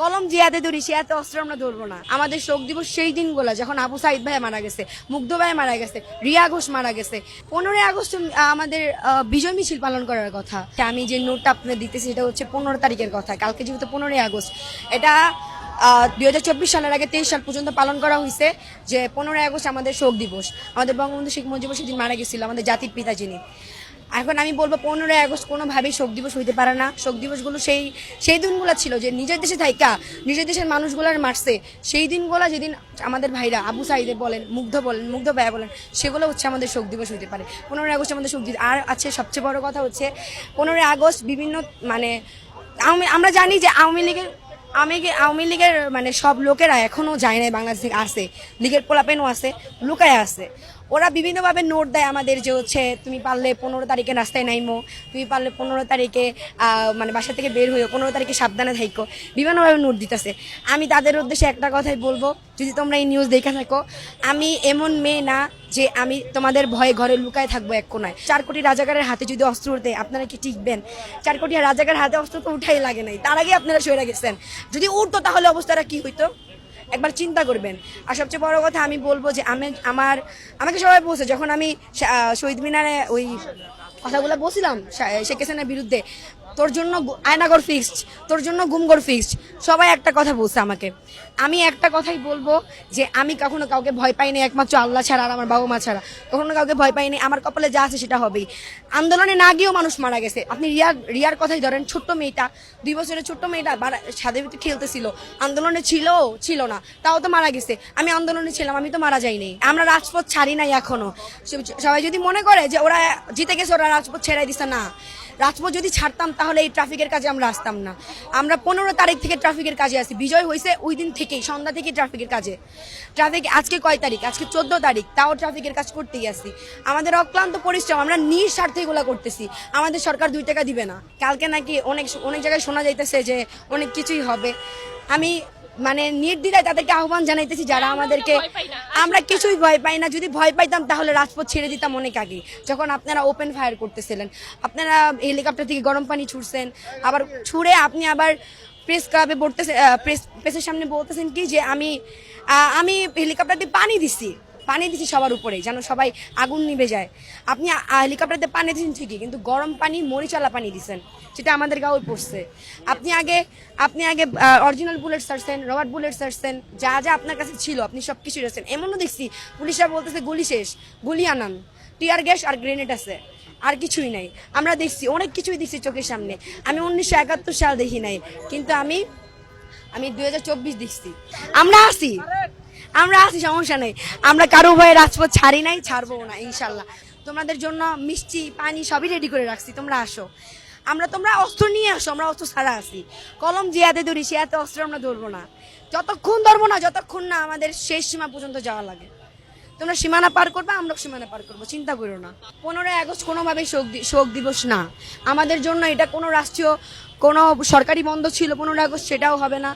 কলম জিয়াতে ধরি সিয়াতে অস্ত্র আমরা ধরবো না। আমাদের শোক দিবস সেই দিনগুলো, যখন আবু সাইদ ভাই মারা গেছে, মুগ্ধ ভাই মারা গেছে, রিয়া ঘোষ মারা গেছে। পনেরোই আগস্ট আমাদের বিজয় মিছিল পালন করার কথা। আমি যে নোটটা আপনার দিতেছি, সেটা হচ্ছে পনেরো তারিখের কথা। কালকে যেহেতু পনেরোই আগস্ট, এটা দুই হাজার চব্বিশ সালের আগে তেইশ সাল পর্যন্ত পালন করা হয়েছে যে পনেরোই আগস্ট আমাদের শোক দিবস। আমাদের বঙ্গবন্ধু শেখ মুজিবুর সেদিন মারা গেছিল, আমাদের জাতির পিতা যিনি। এখন আমি বলব পনেরোই আগস্ট কোনোভাবেই শোক দিবস হইতে পারে না। শোক দিবসগুলো সেই সেই দিনগুলো ছিল যে নিজের দেশে থাইকা, নিজের দেশের মানুষগুলোর মারছে, সেই দিনগুলো যেদিন আমাদের ভাইরা আবু সাইদে বলেন, মুগ্ধ বলেন, মুগ্ধ ভাইয়া বলেন, সেগুলো হচ্ছে আমাদের শোক দিবস হইতে পারে। পনেরোই আগস্ট আমাদের শোক দিবস। আর আছে সবচেয়ে বড় কথা হচ্ছে, পনেরোই আগস্ট বিভিন্ন মানে আমরা জানি যে আওয়ামী লীগের আমি আওয়ামী লীগের মানে সব লোকেরা এখনও যায় নাই বাংলাদেশ থেকে, আসে। লীগের পোলাপেনও আছে, লুকায় আছে। ওরা বিভিন্নভাবে নোট দেয় আমাদের যে হচ্ছে, তুমি পারলে পনেরো তারিখে রাস্তায় নাইমো, তুমি পারলে পনেরো তারিখে মানে বাসা থেকে বের হইও, পনেরো তারিখে সাবধানে থাইকো। বিভিন্নভাবে নোট দিতেছে। আমি তাদের উদ্দেশ্যে একটা কথাই বলব, যদি তোমরা এই নিউজ দেখে থাকো, আমি এমন মেয়ে না যে আমি তোমাদের ভয়ে ঘরে লুকায় থাকব এক কোনায়। চার কোটি রাজাকারের হাতে যদি অস্ত্র উঠতে আপনারা কি টিকবেন? চার কোটি রাজাকার হাতে অস্ত্র তো উঠাই লাগে নাই, তার আগে আপনারা সরে গেছেন। যদি উঠতো তাহলে অবস্থাটা কি হইতো? একবার চিন্তা করবেন। আর সবচেয়ে বড় কথা আমি বলব যে আমি, আমার, আমাকে সবাই বলছে, যখন আমি শহীদ মিনারে ওই কথাগুলো বলছিলাম শেখ হাসিনার বিরুদ্ধে তোর জন্য আয়নাগর ফিক্সড তোর জন্য গুমগর ফিক্সড সবাই একটা কথা বলছে আমাকে। আমি একটা কথাই বলব যে আমি কখনো কাউকে ভয় পাইনি, একমাত্র আল্লাহ ছাড়া আর আমার বাবা মা ছাড়া। কখনো কাউকে ভয় পাইনি, আমার কপালে যা আছে সেটা হবেই। আন্দোলনে না গিয়েও মানুষ মারা গেছে। আপনি রিয়ার রিয়ার কথাই ধরেন, ছোট্ট মেয়েটা, দুই বছরের ছোট্ট মেয়েটা ছাদের ভিতরে খেলতেছিল। আন্দোলনে ছিল ছিল না। তাও তো মারা গেছে। আমি আন্দোলনে ছিলাম, আমি তো মারা যাইনি। আমরা রাজপথ ছাড়ি নাই এখনও। সবাই যদি মনে করে যে ওরা জিতে গেছে, ওরা রাজপথ ছেড়াই দিছে, না। রাজপথ যদি ছাড়তাম, তাহলে এই ট্রাফিকের কাজে আমরা আসতাম না। আমরা পনেরো তারিখ থেকে ট্রাফিকের কাজে আসি। বিজয় হয়েছে ওই দিন থেকেই, সন্ধ্যা থেকে ট্রাফিকের কাজে। ট্রাফিক আজকে কয় তারিখ? আজকে চোদ্দ তারিখ, তাও ট্রাফিকের কাজ করতেই আসি। আমাদের অক্লান্ত পরিশ্রম, আমরা নিঃস্বার্থে এগুলো করতেছি। আমাদের সরকার দুই টাকা দিবে না। কালকে নাকি অনেক অনেক জায়গায় শোনা যাইতেছে যে অনেক কিছুই হবে। আমি মানে নির্দ্বিধায় তাদেরকে আহ্বান জানাইতেছি যারা আমাদেরকে আমরা কিছুই ভয় পাই না। যদি ভয় পাইতাম তাহলে রাজপথ ছেড়ে দিতাম অনেক আগে। যখন আপনারা ওপেন ফায়ার করতেছিলেন। আপনারা হেলিকপ্টার থেকে গরম পানি ছুটছেন আবার ছুড়ে আপনি আবার প্রেস ক্লাবে বলতেছেন প্রেস প্রেসের সামনে বলতেছেন কি যে আমি আমি হেলিকপ্টার দিয়ে পানি দিছি। পানি দিচ্ছি সবার উপরে যেন সবাই আগুন নিভে যায়। আপনি হেলিকপ্টারতে পানি দিচ্ছেন ঠিকই, কিন্তু গরম পানি মরিচালা পানি দিছেন, সেটা আমাদের গাঁও পড়ছে। আপনি আগে আপনি আগে অরিজিনাল বুলেট সারছেন রবার বুলেট সারছেন যা যা আপনার কাছে ছিল, আপনি সব কিছু রেছেন এমনও দেখছি, পুলিশরা বলতেছে, গুলি শেষ, গুলি আনান। টিয়ার গ্যাস আর গ্রেনেড আছে, আর কিছুই নাই। আমরা দেখছি, অনেক কিছুই দেখছি চোখের সামনে। আমি উনিশশো একাত্তর সাল দেখি নাই, কিন্তু আমি আমি দু হাজার চব্বিশ দেখছি। আমরা আসি আমরা আছি, সমস্যা নেই। আমরা কারও ভয়ে রাজপথ ছাড়ি নাই, ছাড়বো না, ইনশাল্লাহ। তোমাদের জন্য মিষ্টি, পানি সবই রেডি করে রাখছি, তোমরা আসো। আমরা, তোমরা অস্ত্র নিয়ে আসো, আমরা অস্ত্র ছাড়া আছি। কলম জিয়াতে ধরি, সিয়াতে অস্ত্র আমরা ধরবো না। যতক্ষণ ধরবো না, যতক্ষণ না আমাদের শেষ সীমা পর্যন্ত যাওয়া লাগে। তোমরা সীমানা পার করবে আমরা সীমানা পার করব, চিন্তা করো না। পনেরোই আগস্ট কোনোভাবেই শোক শোক দিবস না। আমাদের জন্য এটা কোনো রাষ্ট্রীয়, কোনো সরকারি বন্ধ ছিল পনেরোই আগস্ট, সেটাও হবে না।